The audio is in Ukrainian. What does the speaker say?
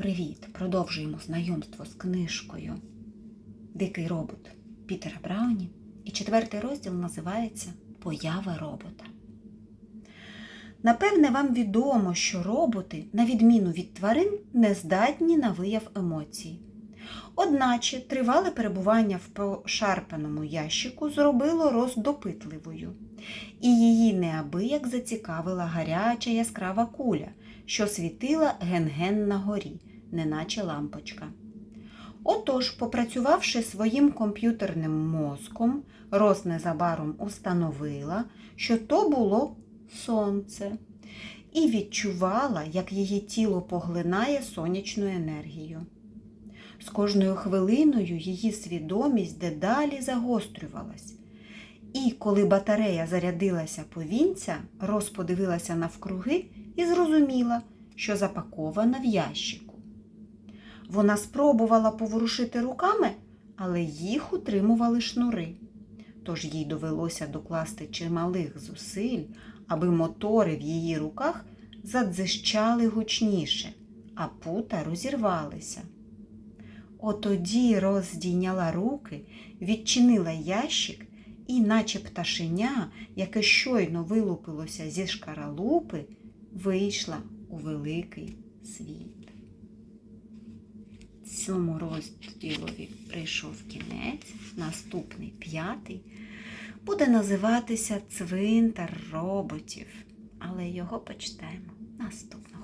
Привіт! Продовжуємо знайомство з книжкою Дикий робот Пітера Брауні. І четвертий розділ називається Поява робота. Напевне, вам відомо, що роботи, на відміну від тварин, не здатні на вияв емоцій. Одначе тривале перебування в пошарпаному ящику зробило Роз допитливою, і її неабияк зацікавила гаряча яскрава куля, що світила ген-ген на горі, неначе лампочка. Отож, попрацювавши своїм комп'ютерним мозком, Рос незабаром установила, що то було сонце, і відчувала, як її тіло поглинає сонячну енергію. З кожною хвилиною її свідомість дедалі загострювалась. І коли батарея зарядилася повінця, Рос подивилася навкруги і зрозуміла, що запакована в ящику. Вона спробувала поворушити руками, але їх утримували шнури. Тож їй довелося докласти чималих зусиль, аби мотори в її руках задзищали гучніше, а пута розірвалися. Отоді роздійняла руки, відчинила ящик і, наче пташеня, яке щойно вилупилося зі шкаралупи, вийшла у великий світ. Цьому розділові прийшов кінець, наступний п'ятий буде називатися Цвинтар роботів, але його почитаємо наступного.